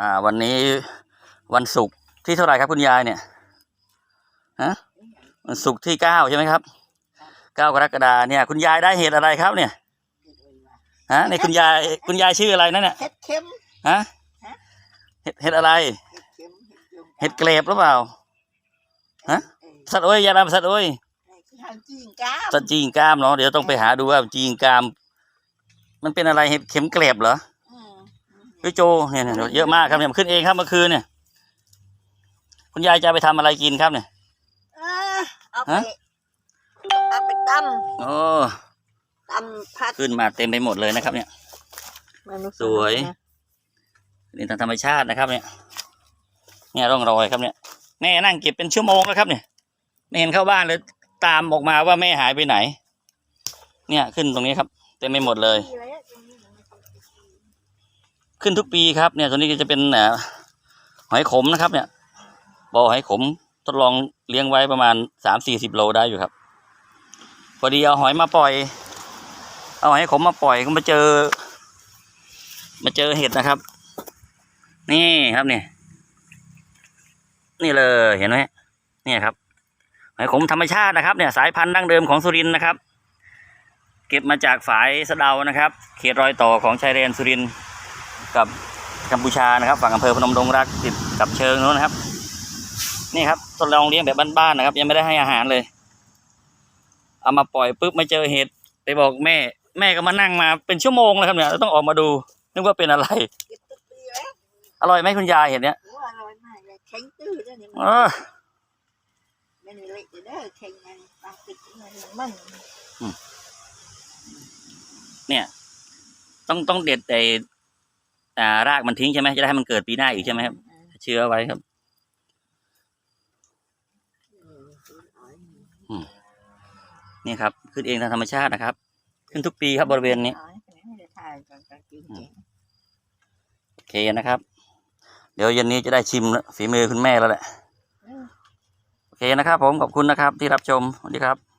อ่า วันนี้วันศุกร์ที่เท่าไหร่ครับคุณยายเนี่ยฮะวันศุกร์ที่เก้าใช่ไหมครับเก้ากรกฎาเนี่ย คุณยายได้เหตุอะไรครับเนี่ยฮะในคุณยายคุณยายชื่ออะไรนั่นเนี่ยเห็ดเข็มฮะเห็ดเห็ดอะไร เห็ดเข็มเห็ดยุงเห็ดเกรบหรือเปล่าฮะสัตว์โอ้ยยาดำสัตว์โอ้ยที่ทำจีนก้าวสัตว์จีงกามเนาะเดี๋ยวต้องไปหาดูว่าจีงกาม มันเป็นอะไรเห็ดเข็มเกรบเหรออืม พี่โจเนี่ยเนี่ยเยอะมากครับเนี่ยมันขึ้นเองครับเมื่อคืนเนี่ย คุณยายจะเอาไปทำอะไรกินครับเนี่ยเออเอาไปฮะเอาไปตโอ้ำตำผัดขึ้นมาเต็มไปหมดเลยนะครับ เนี่ยสวยนี่ทางธรรมชาตินะครับ เนี่ย เนี่ยร่องรอยครับเนี่ยแม่นั่งเก็บเป็นชั่วโมงแล้วครับเนี่ยไม่เห็นเข้าบ้านเลยตามออกมาว่าแม่หายไปไหน เนี่ยขึ้นตรงนี้ครับ เต็มไปหมดเลย ขึ้นทุกปีครับเนี่ยตัวนี้ก็จะเป็นหอยขมนะครับ เนี่ยบ่อหอยขมทดลองเลี้ยงไว้ประมาณสามสี่สิบโลได้อยู่ครับ พอดีเอาหอยมาปล่อย เอาหอยขมมาปล่อยก็มาเจอ มาเจอเห็ดนะครับ นี่ครับเนี่ยนี่เลยเห็นไหมเนี่ยครับหอยขมธรรมชาตินะครับ เนี่ย สายพันธุ์ดั้งเดิมของสุรินทร์นะครับ เก็บมาจากฝายสะเดานะครับ เขตรอยต่อของชายแดนสุรินทร์ กับกัมพูชานะครับ ฝั่งอำเภอพนมดงรักติดกับเชิงนู้นนะครับ นี่ครับทดลองเลี้ยงแบบบ้านๆนะครับ ยังไม่ได้ให้อาหารเลย เอามาปล่อยปุ๊บมาเจอเห็ดไปบอกแม่ แม่ก็มานั่งมาเป็นชั่วโมงเลยครับเนี่ยแล้วต้องออกมาดูนึกว่าเป็นอะไรเก็บทุกปีแล้วอร่อยไหมคุณยายเห็ดเนี้ยโอ้อร่อยมากเลยแข็งตื้อด้วยนี่เออไม่ได้เละเด้อแข็งมันปลาติดมันมันเนี่ย ต้องต้องเด็ดไอ้ อ่ารากมันทิ้งใช่ไหมจะได้ให้มันเกิดปีหน้าอีกใช่ไหมครับเชื้อไว้ครับนี่ครับ ขึ้นเองตามธรรมชาตินะครับ ขึ้นทุกปีครับบริเวณนี้ไม่ได้ถ่ายตอนกลางคืนโอเคนะครับ เดี๋ยวเย็นนี้จะได้ชิมฝีมือคุณแม่แล้วแหละโอเคนะครับ ผมขอบคุณนะครับที่รับชมสวัสดีครับ